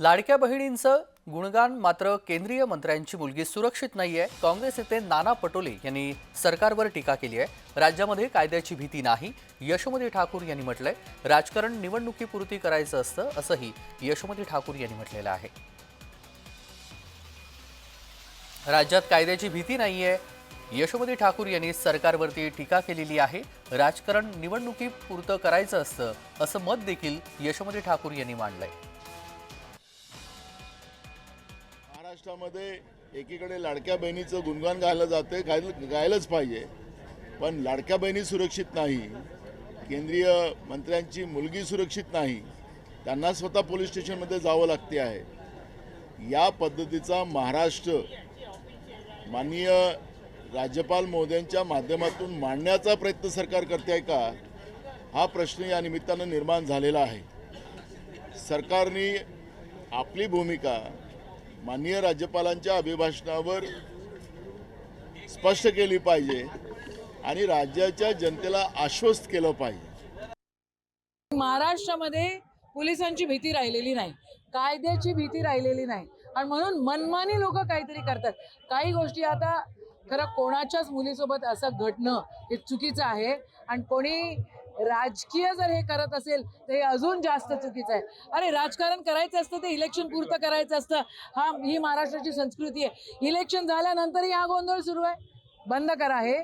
लाडक्या बहिणींचं गुणगान मात्र केंद्रीय मंत्र्यांची मुलगी सुरक्षित नाही आहे काँग्रेस नेते नाना पटोले यांनी सरकारवर टीका केली आहे. राज्यामध्ये कायद्याची भीती नाही. यशोमती ठाकूर यांनी म्हटलंय राजकारण निवडणुकीपुरती करायचं असतं असंही यशोमती ठाकूर यांनी म्हटलेलं आहे. राज्यात कायद्याची भीती नाही आहे यशोमती ठाकूर यांनी सरकारवरती टीका केलेली आहे. राजकारण निवडणुकीपुरतं करायचं असतं असं मत देखील यशोमती ठाकूर यांनी मांडलंय. महाराष्ट्रामध्ये एकीकडे लाडक्या बहिणीचं गुणगान गायलं जाते गायलं गायलंच पाहिजे. पण लाडक्या बहिणी सुरक्षित नाही केंद्रीय मंत्र्यांची मुलगी सुरक्षित नाही त्यांना स्वतः पोलीस स्टेशनमध्ये जावं लागते आहे. या पद्धतीचा महाराष्ट्र माननीय राज्यपाल महोदयांच्या माध्यमातून मांडण्याचा प्रयत्न सरकार करते आहे का? हा प्रश्न या निमित्तानं निर्माण झालेला आहे. सरकारने आपली भूमिका माननीय राज्यपालांच्या अभिभाषणावर स्पष्ट केली पाहिजे आणि राज्याच्या जनतेला आश्वस्त केलं पाहिजे. महाराष्ट्रामध्ये पोलिसांची भीती राहिलेली नाही कायद्याची भीती राहिलेली नाही आणि म्हणून मनमानी लोक काहीतरी करतात. काही गोष्टी आता खरं कोणाच्याच मुलीसोबत असं घडणं हे चुकीचं आहे आणि कोणी राजकीय जर हे करत असेल तर हे अजून जास्त चुकीचं आहे. अरे राजकारण करायचं असतं ते इलेक्शन पुरतं करायचं असतं. हा ही महाराष्ट्राची संस्कृती आहे. इलेक्शन झाल्यानंतरही हा गोंधळ सुरू आहे. बंद करा हे.